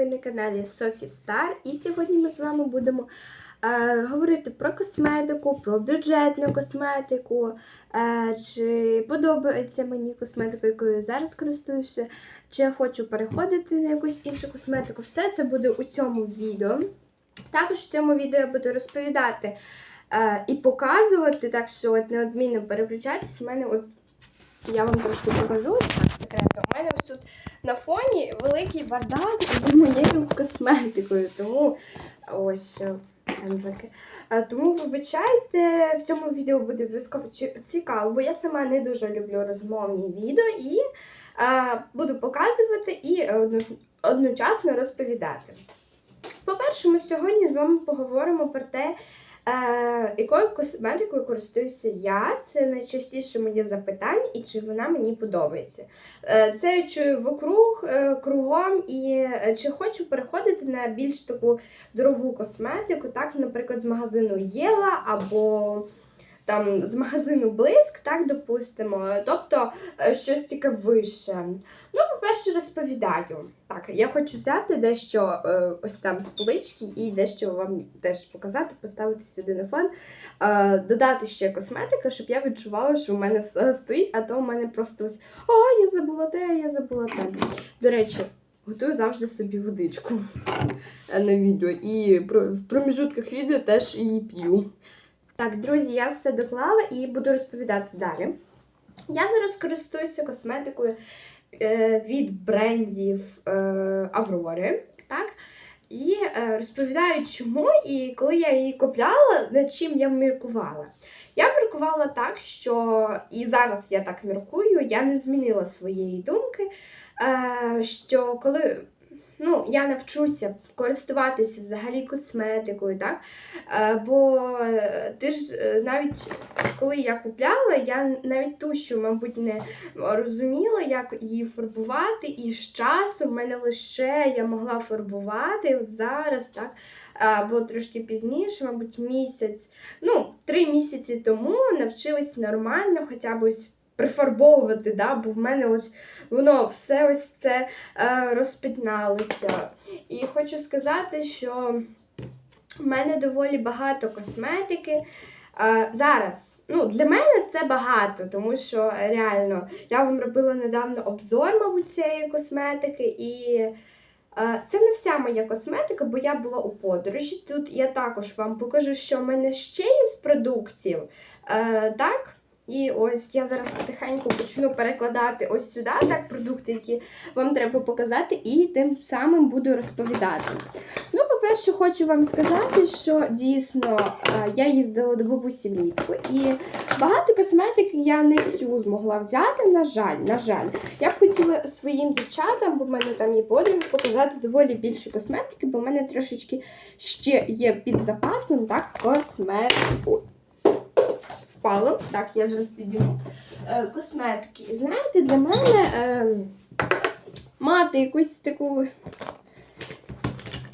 Ви на каналі Софі Стар, і сьогодні ми з вами будемо е, говорити про косметику, про бюджетну косметику, е, чи подобається мені косметика, якою я зараз користуюся, чи я хочу переходити на якусь іншу косметику. Все це буде у цьому відео. Також в цьому відео я буду розповідати е, і показувати, так що от неодмінно переключайтесь. У мене от я вам трошки покажу так секретно. У мене ось тут на фоні великий бардак з моєю косметикою. Тому ось е. Е, Тому вибачайте, в цьому відео буде обов'язково цікаво, бо я сама не дуже люблю розмовні відео і е, буду показувати і одночасно розповідати. По-перше, ми сьогодні з вами поговоримо про те, е, якою косметикою користуюся я. Це найчастіше моє запитання, і чи вона мені подобається. Е, Це я чую вокруг, е, кругом, і е, чи хочу переходити на більш таку дорогу косметику, так, наприклад, з магазину Єла або там з магазину Блиск, так допустимо, тобто е, щось таке вище. Ну, по-перше, розповідаю. Так, я хочу взяти дещо е, ось там з полички і дещо вам теж показати, поставити сюди на фон, е, додати ще косметика, щоб я відчувала, що в мене все стоїть, а то в мене просто ось о, я забула те, я забула те. До речі, готую завжди собі водичку на відео. І в проміжутках відео теж її п'ю. Так, друзі, я все доклала і буду розповідати далі. Я зараз користуюся косметикою від брендів е, Аврори, так? І е, розповідаю, чому і коли я її купляла, над чим я міркувала. Я міркувала так, що і зараз я так міркую, я не змінила своєї думки, е, що коли ну, я навчуся користуватися взагалі косметикою, так? Е, бо е, ти ж е, навіть коли я купляла, я навіть ту, що, мабуть, не розуміла, як її фарбувати, і з часом в мене лише я могла фарбувати от зараз, так, або трошки пізніше, мабуть, місяць, ну, три місяці тому навчилась нормально хоча б ось прифарбовувати, да, бо в мене ось воно все ось це е, розпітналося. І хочу сказати, що в мене доволі багато косметики. Е, зараз. Ну, для мене це багато, тому що реально я вам робила недавно обзор, мабуть, цієї косметики, і е, це не вся моя косметика, бо я була у подорожі. Тут я також вам покажу, що в мене ще є з продуктів. Е, так? І ось я зараз потихеньку почну перекладати ось сюди так, продукти, які вам треба показати, і тим самим буду розповідати. Ну, по-перше, хочу вам сказати, що дійсно е, я їздила до бабусі влітку, і багато косметики я не всю змогла взяти. На жаль, на жаль. Я б хотіла своїм дівчатам, бо в мене там є подруги, показати доволі більше косметики, бо в мене трошечки ще є під запасом так, косметику. Впало. Так, я зараз підійму. Е, косметики. Знаєте, для мене е, мати якусь таку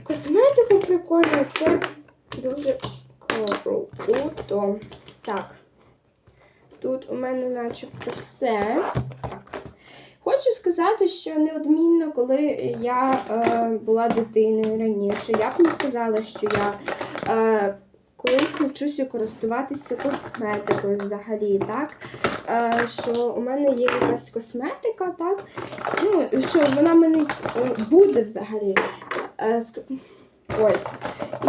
косметику прикольну, це дуже круто. Так. Тут у мене начебто все. Так. Хочу сказати, що неодмінно, коли я е, була дитиною раніше, я б не сказала, що я е, колись навчуся користуватися косметикою взагалі, так? Е, що у мене є якась косметика, так? Ну, що вона в мене е, буде взагалі. Е, Ось.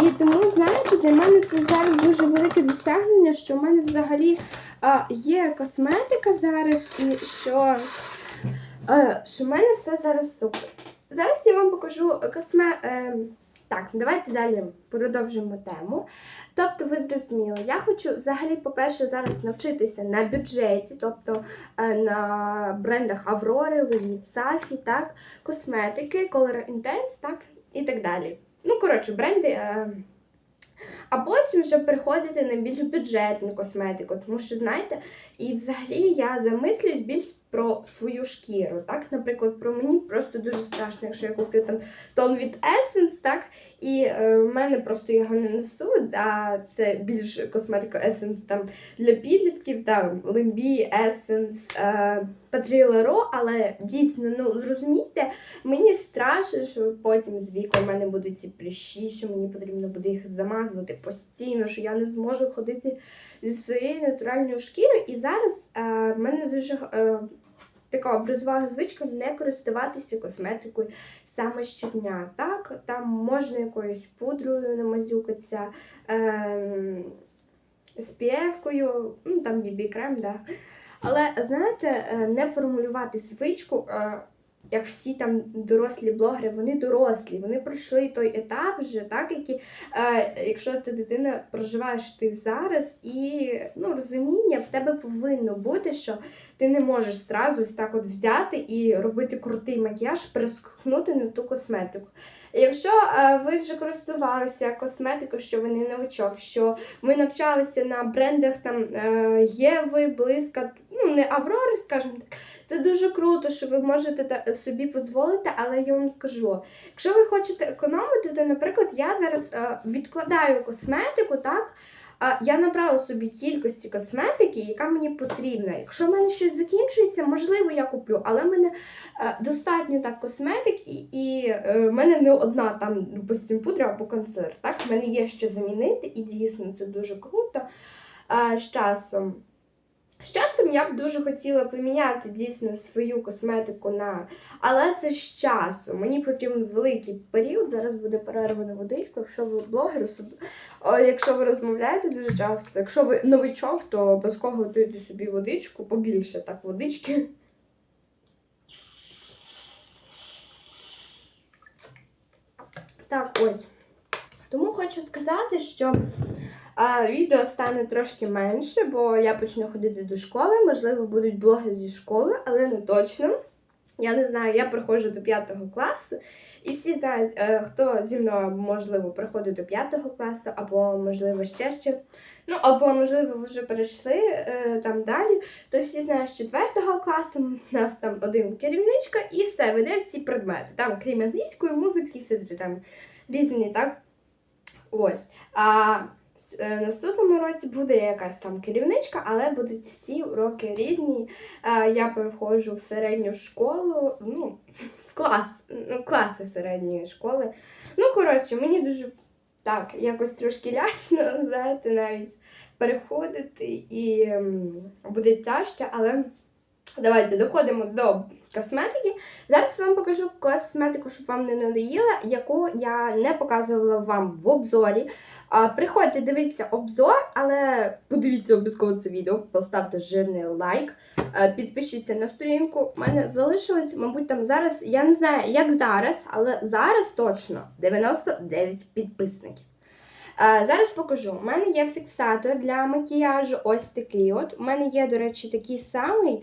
І тому, знаєте, для мене це зараз дуже велике досягнення, що в мене взагалі а, є косметика зараз, і що, е, що в мене все зараз супер. Зараз я вам покажу косме. Е, так, давайте далі продовжимо тему. Тобто, ви зрозуміли, я хочу взагалі, по-перше, зараз навчитися на бюджеті, тобто е, на брендах Аврори, Ловіт, Сафі, так, косметики, Color Intense, так, і так далі. Ну, коротше, бренди. Е, а потім вже переходити на більш бюджетну косметику, тому що, знаєте, і взагалі я замислююсь більш про свою шкіру. Так, наприклад, про мені просто дуже страшно, якщо я куплю там тон від Essence, так? І е, в мене просто його не несу, а це більш косметика Essence там для підлітків, там Limbi, Essence, е, Patrilero, але дійсно, ну зрозумійте, мені страшно, що потім з віком в мене будуть ці прищі, що мені потрібно буде їх замазувати постійно, що я не зможу ходити зі своєю натуральною шкірою. І зараз е, в мене дуже е, така образова звичка не користуватися косметикою саме щодня. Так, там можна якоюсь пудрою намазюкатися, е, SPF-кою, ну там BB-крем, да. Але знаєте, е, не формулювати звичку. е, Як всі там дорослі блогери, вони дорослі, вони пройшли той етап вже, так, які, е, якщо ти дитина проживаєш ти зараз, і ну, розуміння в тебе повинно бути, що ти не можеш зразу ось так от взяти і робити крутий макіяж, перескухнути на ту косметику. Якщо е, ви вже користувалися косметикою, що ви не новичок, що ви навчалися на брендах там е, Єви, Блиска, ну не Аврори, скажімо так. Це дуже круто, що ви можете собі дозволити, але я вам скажу, якщо ви хочете економити, то, наприклад, я зараз е, відкладаю косметику, так? А я набрала собі кількості косметики, яка мені потрібна. Якщо в мене щось закінчується, можливо, я куплю, але в мене е, достатньо так косметик, і, і е, в мене не одна там, допустим, пудра або концерт. Так, в мене є що замінити, і дійсно це дуже круто. Е, з часом. З часом я б дуже хотіла поміняти дійсно свою косметику на. Але це з часом. Мені потрібен великий період. Зараз буде перерва на водичку. Якщо ви блогер, особ- якщо ви розмовляєте дуже часто, якщо ви новичок, то обов'язково готуйте собі водичку, побільше так водички. Так, ось. Тому хочу сказати, що відео стане трошки менше, бо я почну ходити до школи. Можливо, будуть блоги зі школи, але не точно. Я не знаю, я приходжу до 5 класу, і всі знають, е, хто зі мною, можливо, приходить до 5 класу, або, можливо, ще ще. Ну, або, можливо, ви вже перейшли е, там далі, то всі знають, з 4 класу у нас там один керівничка і все, веде всі предмети. Там, крім англійської, музики, фізики, там різні, так? Ось. А е, наступному році буде якась там керівничка, але будуть всі уроки різні. Е, Я переходжу в середню школу, ну, в клас, ну, класи середньої школи. Ну, коротше, мені дуже так, якось трошки лячно, знаєте, навіть переходити і буде тяжче, але давайте доходимо до косметики. Зараз вам покажу косметику, щоб вам не надоїла, яку я не показувала вам в обзорі. Приходьте, дивіться обзор, але подивіться обов'язково це відео, поставте жирний лайк, е, підпишіться на сторінку. У мене залишилось, мабуть, там зараз, я не знаю, як зараз, але зараз точно 99 підписників. Е, Зараз покажу. У мене є фіксатор для макіяжу, ось такий. От. У мене є, до речі, такий самий.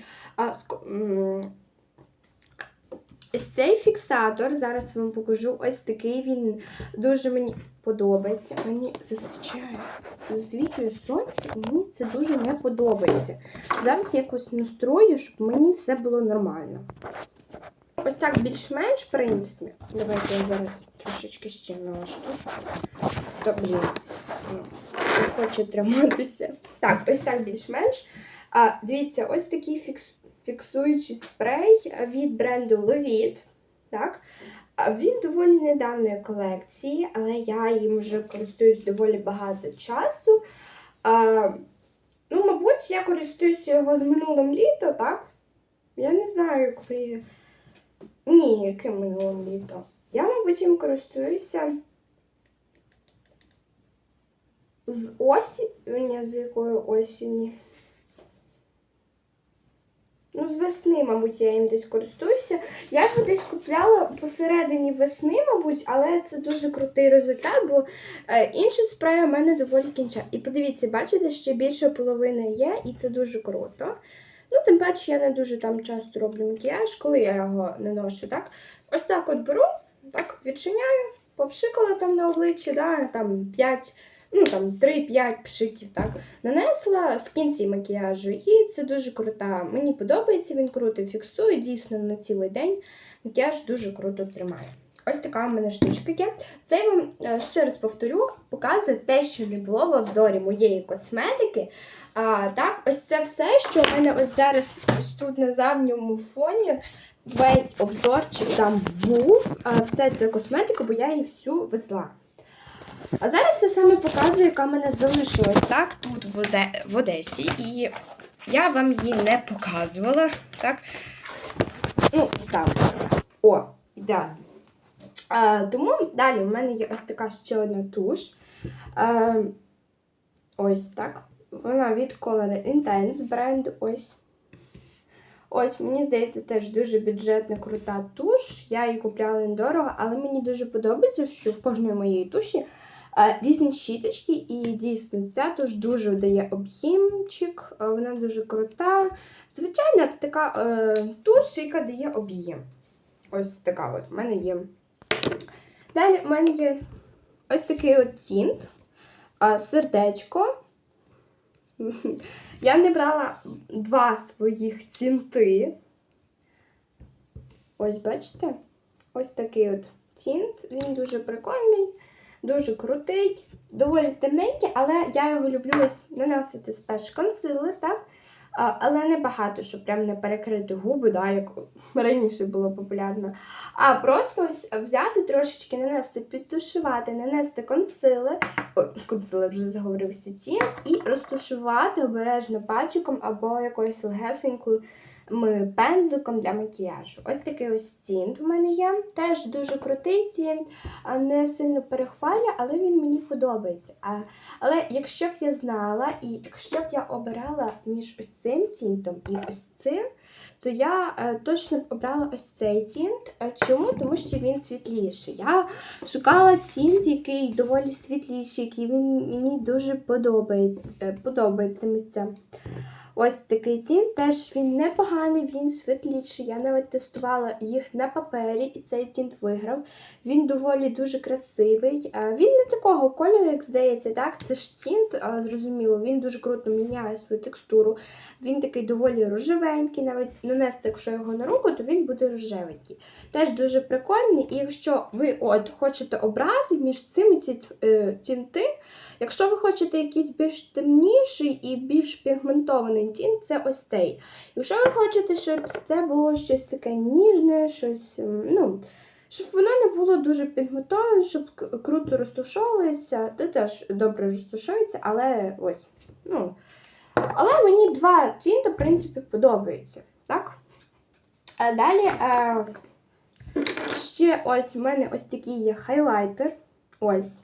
Цей фіксатор, зараз вам покажу. Ось такий він дуже мені подобається. Мені засвічає, засвічує сонце, і мені це дуже не подобається. Зараз я якось настрою, щоб мені все було нормально. Ось так більш-менш, в принципі. Давайте я зараз трошечки ще налаштую. Та, блін, не хоче триматися. Так, ось так більш-менш. А, дивіться, ось такий фікс, фіксуючий спрей від бренду Levit. Так. Він доволі недавньої колекції, але я їм вже користуюсь доволі багато часу. А, ну, мабуть, я користуюся його з минулим літо, так? Я не знаю, коли. Ні, яким минулим літо. Я, мабуть, їм користуюся з осі... Ні, з якої осені. Ну, з весни, мабуть, я їм десь користуюся. Я його десь купляла посередині весни, мабуть, але це дуже крутий результат, бо е, інші спреї у мене доволі кінчать. І подивіться, бачите, ще більше половини є, і це дуже круто. Ну, тим паче, я не дуже там часто роблю макіяж, коли я його не ношу, так? Ось так от беру, так, відчиняю, попшикала там на обличчі, да, там 5, ну там 3-5 пшиків, так. Нанесла в кінці макіяжу, і це дуже крута. Мені подобається, він круто фіксує, дійсно на цілий день макіяж дуже круто тримає. ось така у мене штучка є. Це я вам е, ще раз повторю, показує те, що не було в обзорі моєї косметики. А, так, ось це все, що в мене ось зараз ось тут на задньому фоні. Весь обзорчик там був. А, все це косметика, бо я її всю везла. А зараз я саме показую, яка мене залишилась так тут в, Оде... в Одесі. І я вам її не показувала. Так. Ну, ставлю. О, ідеально. А, тому далі в мене є ось така ще одна туш. А, ось так. Вона від Color Intense бренду. Ось. Ось, мені здається, теж дуже бюджетна, крута туш. Я її купляла недорого, але мені дуже подобається, що в кожної моєї туші різні щіточки, і дійсно ця туш дуже дає об'ємчик, вона дуже крута. Звичайна така е, туш, яка дає об'єм. Ось така от в мене є. Далі в мене є ось такий от тінт, сердечко. Я не брала два своїх тінти. Ось, бачите? Ось такий от тінт. Він дуже прикольний, дуже крутий, доволі темненький, але я його люблю ось наносити спеш консилер, так? А, але не багато, щоб прям не перекрити губи, да, як раніше було популярно. А просто ось взяти трошечки, нанести, підтушувати, нанести консилер, ой, консилер вже заговорився тінт, і розтушувати обережно пальчиком або якоюсь легесенькою пензиком для макіяжу. Ось такий ось тінт у мене є. Теж дуже крутий тінт, не сильно перехвалює, але він мені подобається. А, але якщо б я знала, і якщо б я обирала між ось цим тінтом і ось цим, то я е, точно б обрала ось цей тінт. Е, Чому? Тому що він світліший. Я шукала тінт, який доволі світліший, який він мені дуже подобає, е, подобається. Ось такий тінт, теж він непоганий, він світліший. Я навіть тестувала їх на папері, і цей тінт виграв. Він доволі дуже красивий. Е, Він не такого кольору, як здається, так? Це ж тінт, е, зрозуміло, він дуже круто міняє свою текстуру. Він такий доволі рожевенький, навіть нанести, якщо його на руку, то він буде рожевенький. Теж дуже прикольний. І якщо ви от хочете обрати між цими е, тінти, якщо ви хочете якийсь більш темніший і більш пігментований тінт, це ось цей. Якщо ви хочете, щоб це було щось таке ніжне, щось, ну, щоб воно не було дуже пігментоване, щоб круто розтушовувалося, це теж добре розтушується, але ось. Ну, але мені два тінти, в принципі, подобаються. Так? А далі е, ще ось в мене ось такий є хайлайтер. Ось.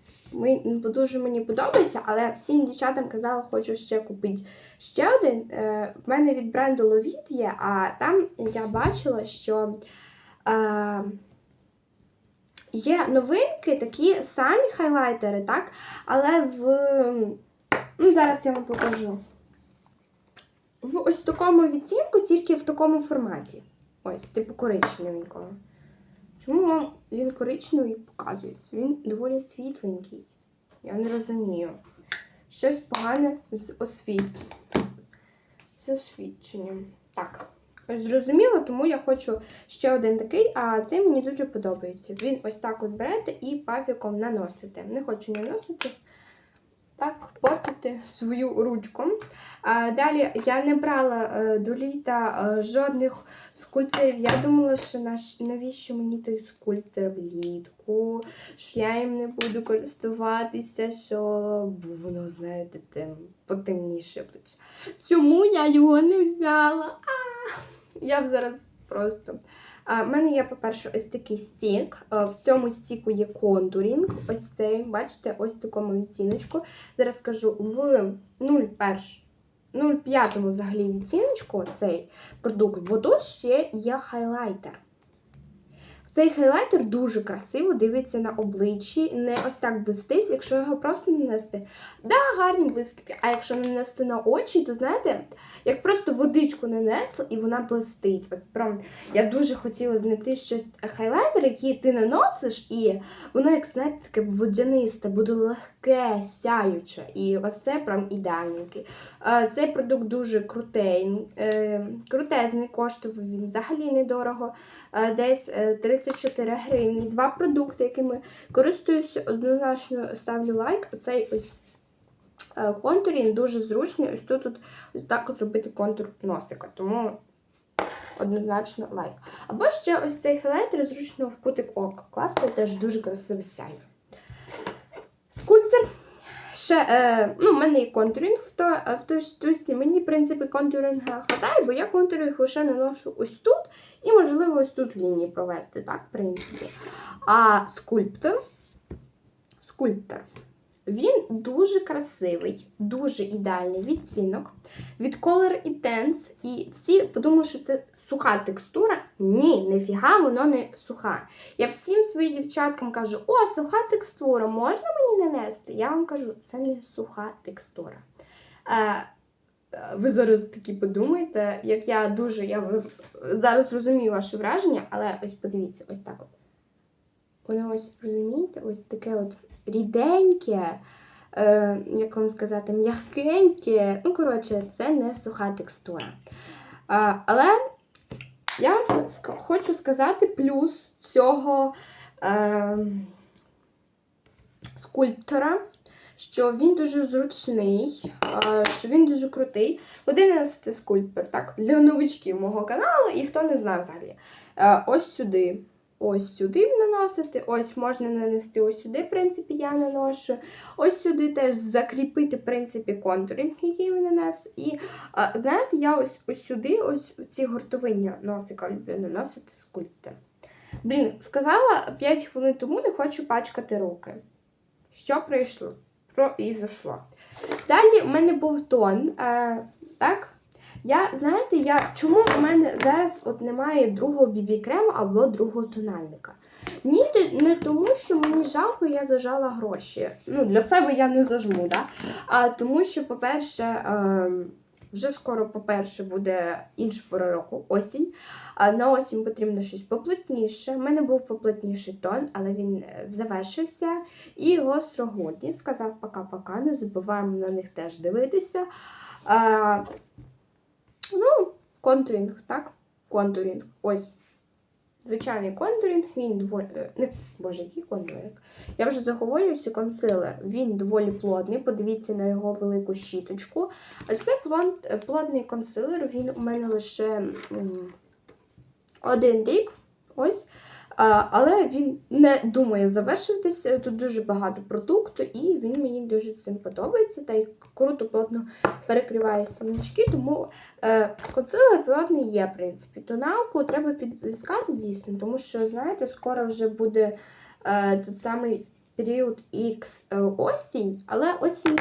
Дуже мені подобається, але всім дівчатам казала, хочу ще купити ще один. Е, в мене від бренду Lovit є, а там я бачила, що е, є новинки, такі самі хайлайтери, так? Але в. Ну, зараз я вам покажу. В ось такому відцінку, тільки в такому форматі. Ось, типу коричневенького. Чому вам він коричневий показується? Він доволі світленький. Я не розумію. Щось погане з освіт... з освідченням. Так, зрозуміло, тому я хочу ще один такий, а цей мені дуже подобається. Він ось так от берете і папіком наносите. Не хочу наносити. Так, портити свою ручку. А, далі я не брала е, до літа е, жодних скульпторів. Я думала, що наш, навіщо мені той скульптор влітку, що я їм не буду користуватися, що воно, знаєте, тем, потемніше. Чому я його не взяла? А! Я б зараз просто. У мене є, по-перше, ось такий стік. В цьому стіку є контурінг. Ось цей, бачите, ось такому відтіночку. Зараз скажу в 0,1, 0,5 взагалі відтіночку цей продукт, бо тут ще є хайлайтер. Цей хайлайтер дуже красиво дивиться на обличчі, не ось так блистить, якщо його просто нанести. Да, гарні блискітки, а якщо нанести на очі, то знаєте, як просто водичку нанесли і вона блистить. От прям я дуже хотіла знайти щось хайлайтер, який ти наносиш, і воно, як знаєте, таке водянисте, буде легке, сяюче. І ось це прям ідеальненький. Е, Цей продукт дуже крутий, е, крутезний, коштував він взагалі недорого. Е, десь е, 34 гривні. Два продукти, якими користуюся, однозначно ставлю лайк. Цей ось е, контур, він дуже зручний. Ось тут, тут ось так от робити контур носика. Тому однозначно лайк. Або ще ось цей хайлайтер зручно в кутик ока. Класний, теж дуже красивий сяйв. Скульптор. Ще, е, ну, в мене є контуринг в, то, е, в той штучці. Мені, в принципі, контуринга хватає, бо я контуринг лише наношу ось тут і, можливо, ось тут лінії провести, так, в принципі. А скульптор, скульптор, він дуже красивий, дуже ідеальний відтінок від Color Intense. І всі подумали, що це суха текстура. Ні, нефіга, воно не суха. Я всім своїм дівчаткам кажу: о, суха текстура, можна мені нанести? Я вам кажу, це не суха текстура. Е, е, ви зараз такі подумаєте, як я дуже я зараз розумію ваше враження, але ось подивіться, ось так от. Воно ось, розумієте, ось таке от ріденьке, е, як вам сказати, м'якеньке. Ну, коротше, це не суха текстура. А, але я хочу сказати плюс цього е, скульптора, що він дуже зручний, е, що він дуже крутий. Одинадцятий скульптор, так, для новичків мого каналу і хто не знає взагалі. Е, ось сюди. Ось сюди наносити, ось можна нанести ось сюди, в принципі, я наношу. Ось сюди теж закріпити, в принципі, контуринг, який ви нанес. І а, знаєте, я ось ось сюди, ось ці гуртовиння носика люблю наносити скульптор. Блін, сказала 5 хвилин тому, не хочу пачкати руки. Що прийшло? Про і зайшло. Далі в мене був тон. Е, так? Я, знаєте, я, чому у мене зараз от немає другого бібі-крему або другого тональника? Ні, не тому, що мені жалко, я зажала гроші. Ну, для себе я не зажму, да? а тому, що, по-перше, ем, вже скоро, по-перше, буде інша пора року, осінь. А на осінь потрібно щось поплотніше. У мене був поплотніший тон, але він е, завершився. І гострогодні сказав пока-пока, не забуваємо на них теж дивитися. А, ну, контурінг, так? Контурінг. Ось. Звичайний контурінг, він доволі. е, Не, боже, який контурінг? Я вже заговорююся, консилер. Він доволі плотний. Подивіться на його велику щіточку. А це е, плотний консилер, він у мене лише один рік. Ось. Але він не думає завершитися. Тут дуже багато продукту, і він мені дуже цим подобається. Та й круто плотно перекриває сіночки, тому е, консилер плотний є, в принципі. Тоналку треба підіскати дійсно, тому що, знаєте, скоро вже буде тот той самий період X е, осінь, але осінь,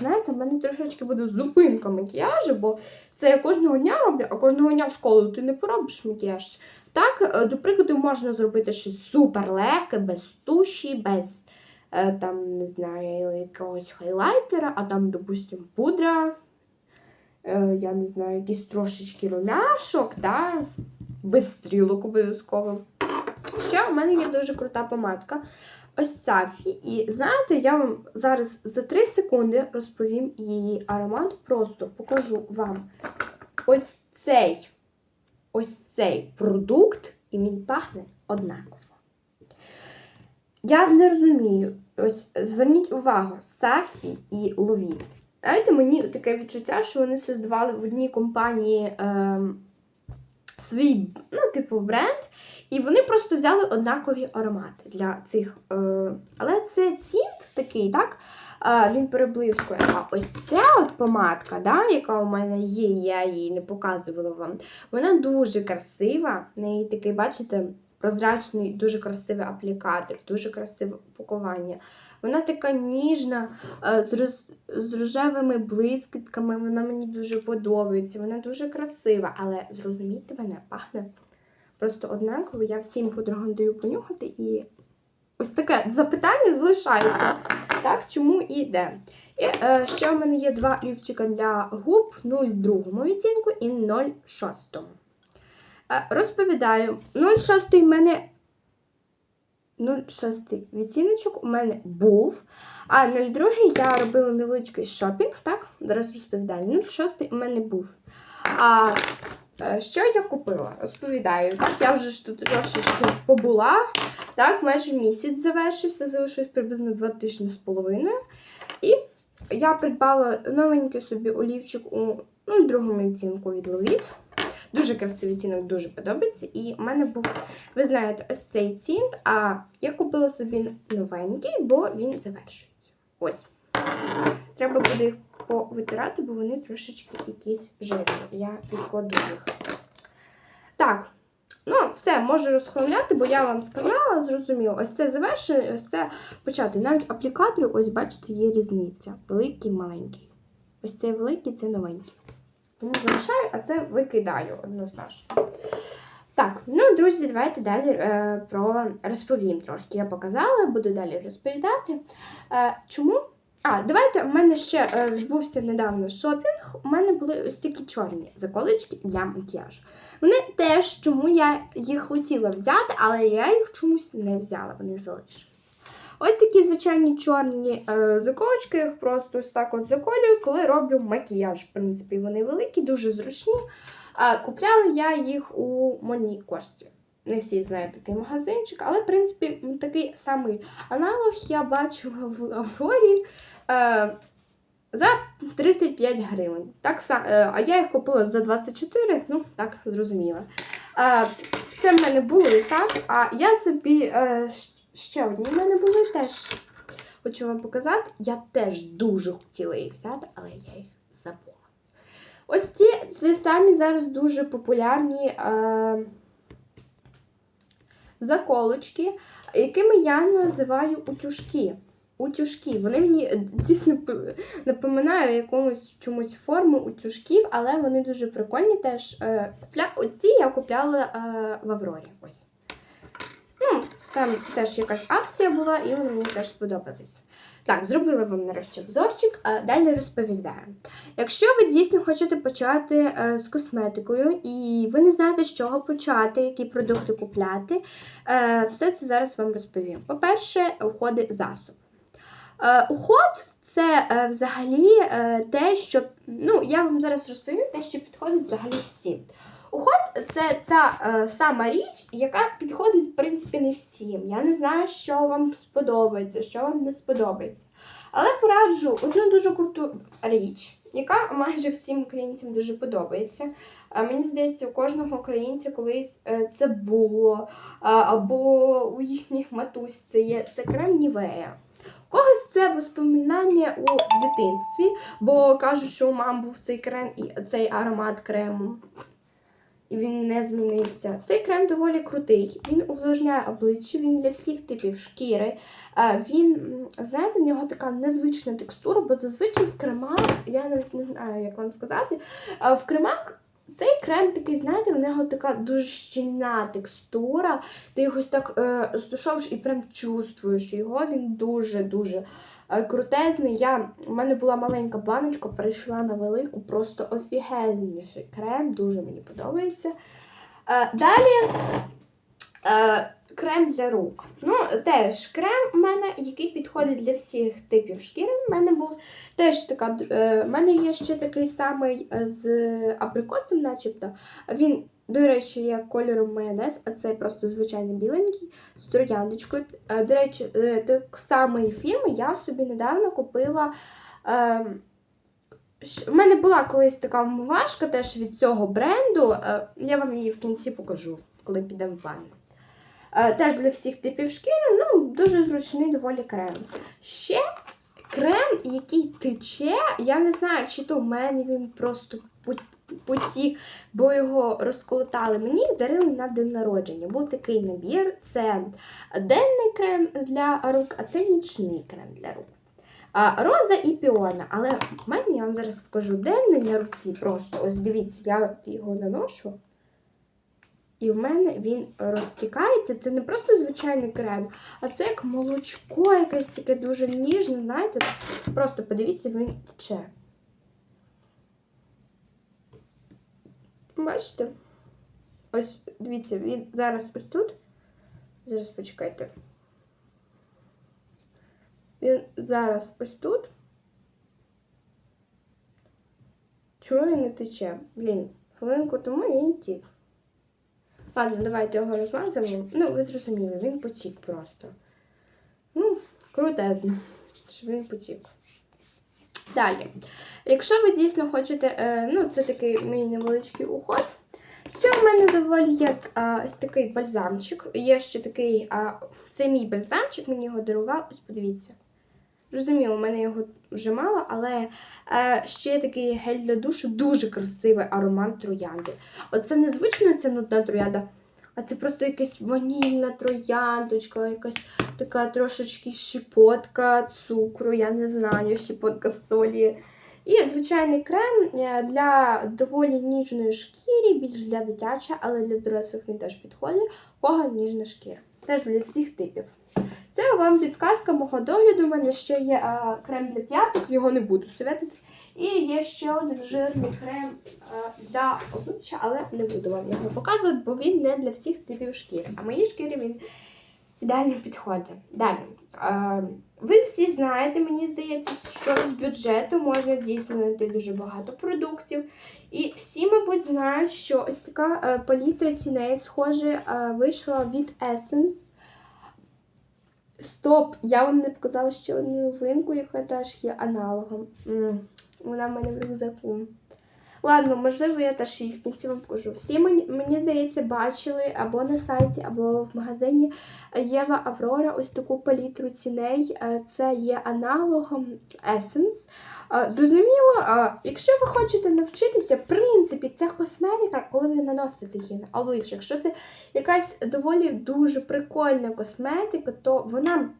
знаєте, в мене трошечки буде зупинка макіяжу, бо це я кожного дня роблю, а кожного дня в школу ти не поробиш макіяж. Так, е, до прикладу, можна зробити щось супер легке, без туші, без е, там, не знаю, якогось хайлайтера, а там, допустим, пудра. Я не знаю, якийсь трошечки румяшок, да? без стрілок обов'язково. Ще у мене є дуже крута помадка. Ось Сафі. І знаєте, я вам зараз за 3 секунди розповім її аромат. Просто покажу вам ось цей ось цей продукт, і він пахне однаково. Я не розумію. Ось зверніть увагу, Сафі і Ловіт. Знаєте, мені таке відчуття, що вони создавали в одній компанії ем, свій, ну, типу, бренд, і вони просто взяли однакові аромати для цих. Е, але це тінт такий, так? Е, він переблискує. А ось ця от помадка, да, яка у мене є, я її не показувала вам, вона дуже красива. В неї такий, бачите, прозрачний, дуже красивий аплікатор, дуже красиве упакування. Вона така ніжна, е, з, роз, з рожевими блискітками, вона мені дуже подобається, вона дуже красива, але зрозумійте мене, пахне просто однаково. Я всім подругам даю понюхати і ось таке запитання залишається. Так, чому і де? І е, ще в мене є два олівчика для губ 0,2 відцінку і 0,6. Е, розповідаю, 0,6 в мене 0,6 відціночок у мене був. А 0,2 я робила невеличкий шопінг, так? Зараз розповідаю. 0,6 у мене був. А Е, Що я купила? Розповідаю. Так, я вже ж тут трошечки побула. Так, майже місяць завершився, залишилось приблизно два тижні з половиною. І я придбала новенький собі олівчик у ну, другому відтінку від Ловіт. Дуже красивий відтінок, дуже подобається. І в мене був, ви знаєте, ось цей тінт, а я купила собі новенький, бо він завершується. Ось. Треба буде їх повитирати, бо вони трошечки якісь жирні. Я відкладу їх. Так, ну все, можу розховляти, бо я вам сказала, зрозуміло, ось це завершення, ось це почати. Навіть аплікатори, ось бачите, є різниця. Великий, маленький. Ось цей великий, це новенький. Тому залишаю, а це викидаю однозначно. Так, ну, друзі, давайте далі е, про розповім трошки. Я показала, буду далі розповідати. Е, чому? А, давайте, у мене ще е, відбувся недавно шопінг. У мене були ось такі чорні заколочки для макіяжу. Вони теж, чому я їх хотіла взяти, але я їх чомусь не взяла, вони залишилися. Ось такі звичайні чорні е, заколочки, їх просто ось так от заколюю, коли роблю макіяж. В принципі, вони великі, дуже зручні. А, купляла я їх у Моні Кошті. Не всі знають такий магазинчик, але, в принципі, такий самий аналог я бачила в Аврорі е, за 35 гривень. Так, е, а я їх купила за 24, ну, так, зрозуміло. Е, це в мене були так, а я собі е, ще одні в мене були теж. Хочу вам показати. Я теж дуже хотіла їх взяти, але я їх забула. Ось ці це самі зараз дуже популярні е, заколочки, якими я називаю утюжки. Утюжки. Вони мені дійсно напоминають якомусь чомусь форму утюжків, але вони дуже прикольні теж. Е. Оці я купляла е, в Аврорі. Ось. Там теж якась акція була, і вони мені теж сподобались. Так, зробила вам нарешті обзорчик, а далі розповідаю. Якщо ви дійсно хочете почати е, з косметикою і ви не знаєте, з чого почати, які продукти купляти, е, все це зараз вам розповім. По-перше, уходи засоб. Е, уход це взагалі те, що ну, я вам зараз розповім те, що підходить взагалі всім. Уход це та е, сама річ, яка підходить, в принципі, не всім. Я не знаю, що вам сподобається, що вам не сподобається. Але пораджу одну дуже круту річ, яка майже всім українцям дуже подобається. Е, Мені здається, у кожного українця колись е, це було, е, або у їхніх матусь це є це крем Нівея. У когось це воспоминання у дитинстві, бо кажуть, що у мам був цей крем і цей аромат крему. І він не змінився. Цей крем доволі крутий. Він увлажняє обличчя, він для всіх типів шкіри. Е, Він, знаєте, в нього така незвична текстура, бо зазвичай в кремах, я навіть не знаю, як вам сказати, в кремах цей крем такий, знаєте, в нього така дуже щільна текстура. Ти його так е, стушовуєш і прям чувствуєш його. Він дуже-дуже е, крутезний. Я, у мене була маленька баночка, перейшла на велику, просто офігенніший крем, дуже мені подобається. Е, далі е, крем для рук. Ну, теж крем у мене, який підходить для всіх типів шкіри. У мене був теж така. Е, у мене є ще такий самий е, з абрикосом, начебто. Він, до речі, є кольором майонез, а це просто звичайний біленький з трояндочкою. Е, до речі, е, так самої фірми я собі недавно купила. У мене була колись така вмивашка теж від цього бренду. Е, Я вам її в кінці покажу, коли підемо в ванну. Теж для всіх типів шкіри, ну, дуже зручний доволі крем. Ще крем, який тече, я не знаю, чи то в мене він просто потік, бо його розколотали. Мені їх дарили на день народження. Був такий набір: це денний крем для рук, а це нічний крем для рук. Роза і піона. Але в мене я вам зараз покажу денний на руці. Просто ось дивіться, я його наношу. І в мене він розтікається. Це не просто звичайний крем, а це як молочко, якесь таке дуже ніжне, знаєте. Просто подивіться, він тече. Бачите? Ось, дивіться, він зараз ось тут. Зараз почекайте. Він зараз ось тут. Чому він не тече? Блін, хвилинку тому він тік. Ладно, давайте його розмазаємо. Ну, ви зрозуміли, він потік просто. Ну, крутезно, що він потік. Далі. Якщо ви дійсно хочете, е, ну, це такий мій невеличкий уход. Ще в мене доволі є а, ось такий бальзамчик. Є ще такий, а, це мій бальзамчик, мені його дарував. Ось подивіться. Розуміло, у мене його вже мало, але е, ще є такий гель для душу, дуже красивий аромат троянди. Оце незвично ця нудна троянда, а це просто якась ванільна трояндочка, якась така трошечки щепотка цукру, я не знаю, щепотка солі. І звичайний крем е, для доволі ніжної шкіри, більш для дитяча, але для дорослих він теж підходить. Кого ніжна шкіра. Теж для всіх типів. Це вам підказка мого догляду. У мене ще є крем для п'яток, його не буду советити. І є ще один жирний крем для обличчя, але не буду вам його показувати, бо він не для всіх типів шкіри. А моїй шкірі він ідеально підходить. Далі. Ви всі знаєте, мені здається, що з бюджету можна дійсно знайти дуже багато продуктів. І всі, мабуть, знають, що ось така е, палітра тіней схоже е, вийшла від Essence. Стоп! Я вам не показала ще одну новинку, яка теж є аналогом. Вона в мене в рюкзаку. Ладно, можливо, я теж її в кінці вам покажу. Всі мені, мені здається, бачили або на сайті, або в магазині Єва Аврора ось таку палітру ціней. Е, Це є аналогом Essence. Е, Зрозуміло, е, якщо ви хочете навчитися, в принципі, ця косметика, коли ви наносите її на обличчя, якщо це якась доволі дуже прикольна косметика, то вона.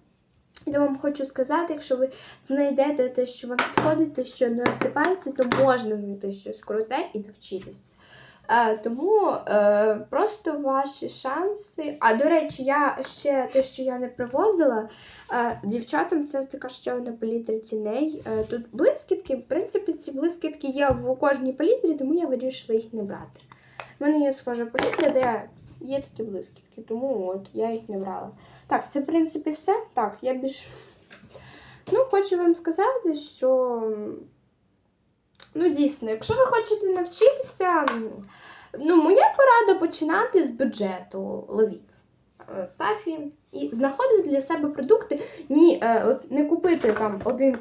Я вам хочу сказати, якщо ви знайдете те, що вам підходить, те, що не розсипається, то можна знайти щось круте і навчитись. Е, тому е, просто ваші шанси. А до речі, я ще те, що я не привозила, е, дівчатам це така ще одна палітра тіней. Е, тут блискітки, в принципі, ці блискітки є в кожній палітрі, тому я вирішила їх не брати. У мене є схожа палітра, де є такі блискітки, тому от я їх не брала. Так, це в принципі все. Так, я більш. Ну, хочу вам сказати, що. Ну, дійсно, якщо ви хочете навчитися, ну, моя порада починати з бюджету. Ловіть е, Сафі і знаходити для себе продукти. Ні, е, не купити там один